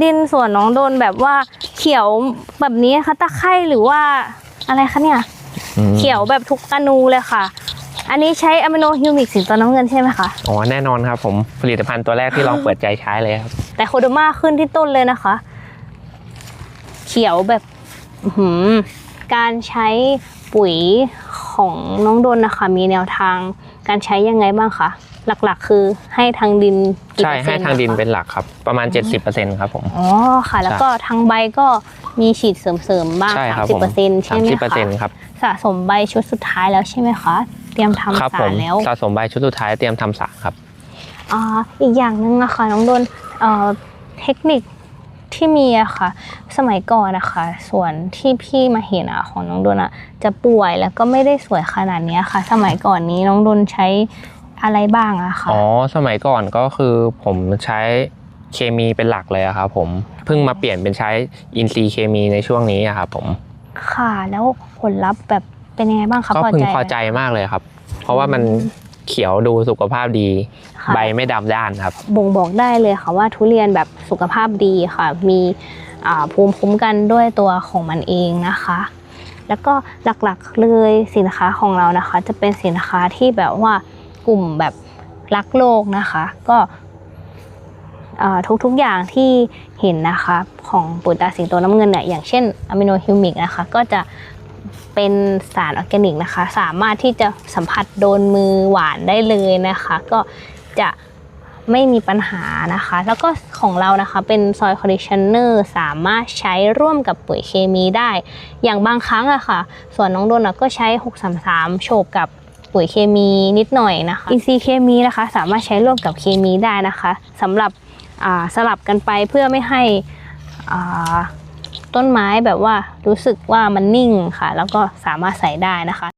ดินส่วนน้องโดนแบบว่าเขียวแบบนี้คะตะไคร่หรือว่าอะไรคะเนี่ย อืมเขียวแบบทุกอนูเลยค่ะ อันนี้ใช้อะมิโนฮิวมิกสีตัวน้ำเงินใช่ไหมคะ อ๋อแน่นอนครับผมผลิตภัณฑ์ตัวแรกที่ลองเปิดใจใช้เลยครับ แต่โคโดมาขึ้นที่ต้นเลยนะคะ เขียวแบบ อื้อหือ การใช้ปุ๋ยของน้องดนนะคะ มีแนวทางการใช้ยังไงบ้างคะหลักๆ คือให้ทางดินกี่ใช่เปอร์ให้เซ็นต์ทางดินนะคะเป็นหลักครับ ประมาณ 70%ครับผม อ๋อค่ะ แล้วก็ทางใบก็มีฉีดเสริมๆบ้างใช่คสารัมบสิบผมเปอร์เซ็นต์ใช่ไหม30%คะครับ สะสมใบชุดสุดท้ายแล้วใช่ไหมคะเตรียมครับทำผสามรแล้ว สะสมใบชุดสุดท้ายเตรียมทำสารครับอ่าอีกอย่างหนึ่งนะคะน้องโดนเอ่อเทคนิค ที่มีอะค่ะ สมัยก่อนนะคะส่วนที่พี่มาเห็นอะของน้องโดนอะจะป่วยแล้วก็ไม่ได้สวยขนาดเนี้ยค่ะ สมัยก่อนนี้น้องโดนใช้อะไรบ้างอะคะอ๋อสมัยก่อนก็คือผมใช้เคมีเป็นหลักเลยอะครับผมเพิ่งมาเปลี่ยนเป็นใช้อินทรีย์เคมีในช่วงนี้อะครับผมค่ะแล้วผลลัพธ์แบบเป็นยังไงบ้างคะก็พอพึงใจไหมพอใจมากเลยครับ เพราะว่ามัน เขียวดูสุขภาพดี ค่ะใบไม่ดำด้านครับ บ่งบอกได้เลยค่ะว่าทุเรียนแบบสุขภาพดีค่ะ มีอ่าภูมิคุ้มกันด้วยตัวของมันเองนะคะ แล้วก็หลักๆเลยสินค้าของเรานะคะ จะเป็นสินค้าที่แบบว่ากลุ่มแบบรักโลกนะคะ ก็อ่าทุกๆอย่างที่เห็นนะคะของปุ๋ยตราสิงโตน้ำเงินเนี่ยอย่างเช่นอะมิโนฮิวมิกนะคะ ก็จะ เป็นสารออร์แกนิกนะคะ สามารถที่จะสัมผัสโดนมือหวานได้เลยนะคะ ก็จะไม่มีปัญหานะคะ แล้วก็ของเรานะคะเป็นซอยคอนดิชเนอร์สามารถใช้ร่วมกับปุ๋ยเคมีได้ อย่างบางครั้งอะค่ะ ส่วนน้องโดนก็ใช้ 633 โฉบกับปุ๋ยเคมีนิดหน่อยนะคะ อินทรีเคมีนะคะ สามารถใช้ร่วมกับเคมีได้นะคะสำหรับสลับกันไปเพื่อไม่ให้อ่า ต้นไม้แบบว่ารู้สึกว่ามันนิ่งค่ะ แล้วก็สามารถใส่ได้นะคะ